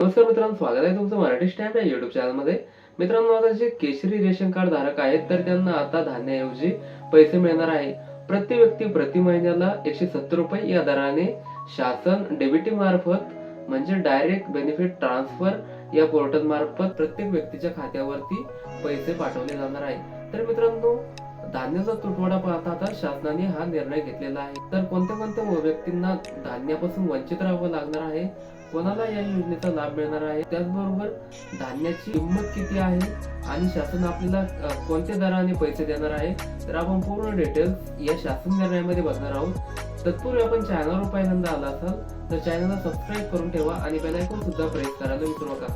नमस्कार मित्रांनो स्वागत आहे तुमचं मराठी स्टॅम्प या युट्यूब चॅनलमध्ये मित्रांनो आता जे केशरी रेशन कार्ड धारक आहेत तर त्यांना आता धान्याऐवजी पैसे मिळणार आहे. प्रति व्यक्ती प्रति महिन्याला एकशे सत्तर रुपये या दराने शासन डेबिटी मार्फत म्हणजे डायरेक्ट बेनिफिट ट्रान्सफर या पोर्टल मार्फत प्रत्येक व्यक्तीच्या खात्यावरती पैसे पाठवले जाणार आहे. तर मित्रांनो धान्याचा तुटवडा पाहता आता शासनाने हा निर्णय घेतलेला आहे. तर कोणत्या कोणत्या व्यक्तींना धान्यापासून वंचित राहावं लागणार आहे? कोणाला या योजनेचा लाभ मिळणार आहे? त्याचबरोबर धान्याची किंमत किती आहे? आणि शासन आपल्याला कोणत्या दराने पैसे देणार आहे? तर आपण पूर्ण डिटेल्स या शासन निर्णयामध्ये बघणार आहोत. तत्पूर्वी आपण चॅनलवर पहिल्यांदा आला असाल तर चॅनलला सबस्क्राईब करून ठेवा आणि बेल सुद्धा प्रेस करायला विसरू नका.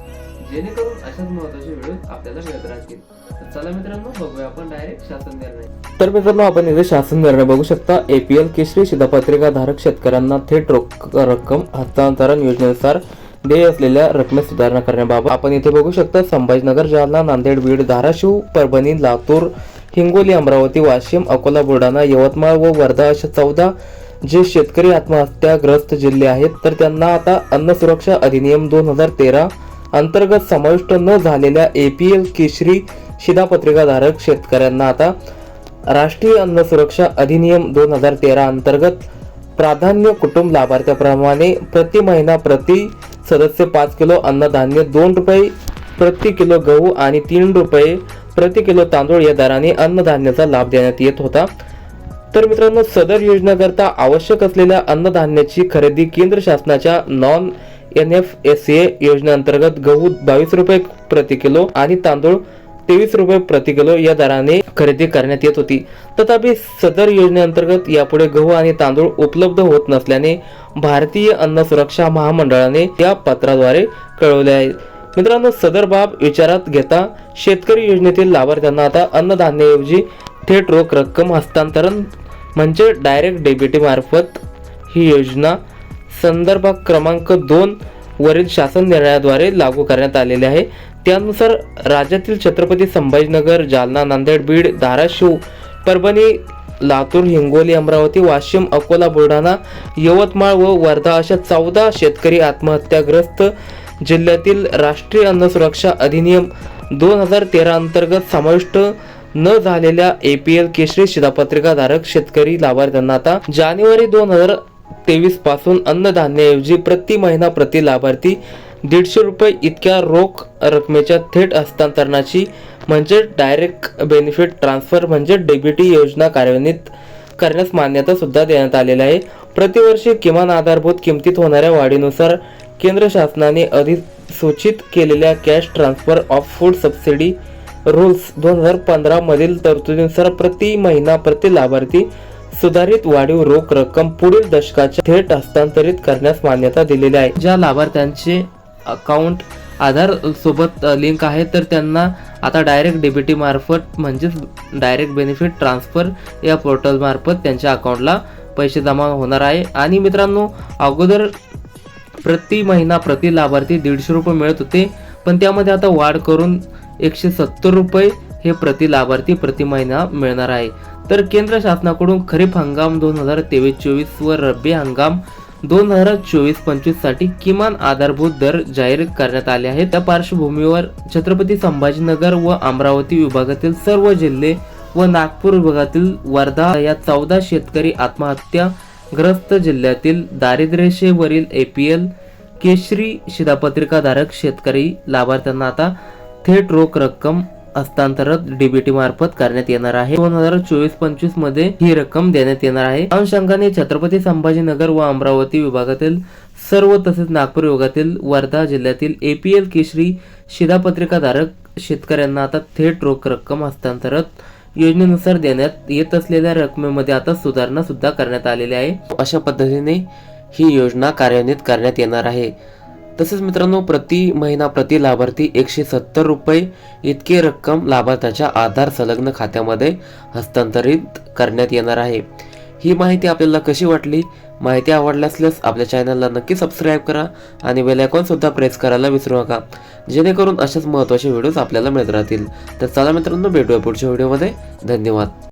जेणेकरून अशाच महत्त्वाच्या व्हिडिओ आपल्याला मिळत राहतील. तर चला मित्रांनो बघूया आपण डायरेक्ट शासन निर्णय. तर मित्रांनो आपण इथे शासन निर्णय बघू शकता. एपीएल केशरी शिधापत्रिका धारक शेतकऱ्यांना थेट रोख रक्कम हस्तांतरण योजनेनुसार देय असलेल्या रकमेत सुधारणा करण्याबाबत आपण इथे बघू शकता. संभाजीनगर जालना नांदेड बीड धाराशिव परभणी लातूर हिंगोली अमरावती वाशिम अकोला बुलढाणा यवतमाळ व वर्धा अशा चौदा जे शेतकरी आत्महत्याग्रस्त जिल्हे आहेत तर त्यांना आता अन्न सुरक्षा अधिनियम दोन हजार तेरा अंतर्गत समाविष्ट न झालेल्या एपीएल केशरी शिधापत्रिकाधारक शेतकऱ्यांना आता राष्ट्रीय अन्न सुरक्षा अधिनियम दोन हजार तेरा अंतर्गत प्राधान्य कुटुंब लाभार्थ्याप्रमाणे प्रति महिना प्रति सदस्य पाच किलो अन्नधान्य दोन रुपये प्रति किलो गहू आणि तीन रुपये प्रति किलो तांदूळ या दराने अन्नधान्याचा लाभ देण्यात येत होता. तर मित्रांनो सदर योजनेकरता आवश्यक असलेल्या अन्नधान्याची खरेदी केंद्र शासनाच्या non N F S A योजनेअंतर्गत गहू बावीस रुपये प्रति किलो आणि तांदूळ तेवीस रुपये प्रति किलो या दराने खरेदी करण्यात येत होती. तथापि सदर योजनेअंतर्गत यापुढे गहू आणि तांदूळ उपलब्ध होत नसल्याने भारतीय अन्न सुरक्षा महामंडळाने या पत्राद्वारे कळवले आहे. मित्रांनो सदर बाब विचारात घेता शेतकरी योजनेतील लाभार्थ्यांना आता अन्नधान्याऐवजी थेट रोख रक्कम हस्तांतरण म्हणजे डायरेक्ट डेबिटी मार्फत ही योजना संदर्भ क्रमांक दोन वरील शासन निर्णयाद्वारे लागू करण्यात आलेले आहे. त्यानुसार राज्यातील छत्रपती संभाजीनगर जालना नांदेड बीड धाराशिव परभणी लातूर हिंगोली अमरावती वाशिम अकोला बुलढाणा यवतमाळ व वर्धा अशा चौदा शेतकरी आत्महत्याग्रस्त जिल्ह्यातील राष्ट्रीय अन्न सुरक्षा अधिनियम दोन हजार तेरा अंतर्गत समाविष्ट न झालेल्या ए पी एल केशरी शिधापत्रिकाधारक शेतकरी लाभार्थ्यांना आता जानेवारी दोन हजार तेवीसपासून अन्नधान्याऐवजी प्रति महिना प्रति लाभार्थी दीडशे रुपये इतक्या रोख रकमेच्या थेट हस्तांतरणाची म्हणजे डायरेक्ट बेनिफिट ट्रान्सफर म्हणजे डेबिटी योजना कार्यान्वित करण्यास मान्यता सुद्धा देण्यात आलेली आहे. प्रतिवर्षी किमान आधारभूत किमतीत होणाऱ्या वाढीनुसार केंद्र शासनाने अधिसूचित केलेल्या cash transfer of food subsidy rules दोन हजार पंधरा मधील तरतुदीनुसार प्रति महिना प्रति लाभार्थी सुधारित वाढीव रोख रक्कम पुढील दशकाच्या थेट हस्तांतरित करण्यास मान्यता दिलेली आहे. ज्या लाभार्थ्यांचे अकाउंट आधार सोबत लिंक आहे तर त्यांना आता डायरेक्ट डेबिटी मार्फत म्हणजेच डायरेक्ट बेनिफिट ट्रान्सफर या पोर्टल मार्फत त्यांच्या अकाउंटला पैसे जमा होणार आहे. आणि मित्रांनो अगोदर प्रति महिना प्रति लाभार्थी दीडशे रुपये मिळत होते पण त्यामध्ये आता वाढ करून एकशे सत्तर रुपये हे प्रति लाभार्थी प्रति महिना मिळणार आहे. तर केंद्र शासनाकडून खरीप हंगाम दोन हजार तेवीस चोवीस व रब्बी हंगाम दोन हजार चोवीस पंचवीससाठी किमान आधारभूत दर जाहीर करण्यात आले आहेत. त्या पार्श्वभूमीवर छत्रपती संभाजीनगर व अमरावती विभागातील सर्व जिल्हे व नागपूर विभागातील वर्धा या चौदा शेतकरी आत्महत्या ग्रस्त जिल्ह्यातील दारिद्र्यरेषेवरील एल केशरी शिधापत्रिकाधारक शेतकरी लाभार्थ्यांना आता थेट रोख रक्कम हस्तांतरण डीबीटी मार्फत करण्यात येणार आहे. दोन हजार चोवीस पंचवीसमध्ये ही रक्कम देण्यात येणार आहे. अनुषंगाने छत्रपती संभाजीनगर व अमरावती विभागातील सर्व तसेच नागपूर विभागातील वर्धा जिल्ह्यातील एपीएल केशरी शिधापत्रिकाधारक शेतकऱ्यांना आता थेट रोख रक्कम हस्तांतरण योजनेनुसार देण्यात येत असलेल्या रकमेमध्ये आता सुधारणा सुद्धा करण्यात आलेली आहे. अशा पद्धतीने ही योजना कार्यान्वित करण्यात येणार आहे. तसेच मित्रांनो प्रति महिना प्रति लाभार्थी एकशे सत्तर रुपये इतकी रक्कम लाभार्थ्याच्या आधार संलग्न खात्यामध्ये हस्तांतरित करण्यात येणार आहे. ही माहिती आपल्याला कशी वाटली? माहिती आवडली असल्यास आपल्या चॅनलला नक्की सबस्क्राईब करा आणि बेल सुद्धा प्रेस करायला विसरू नका. जेणेकरून अशाच महत्त्वाचे व्हिडिओज आपल्याला मिळत राहतील. तर चला मित्रांनो भेटूया पुढच्या व्हिडिओमध्ये. धन्यवाद.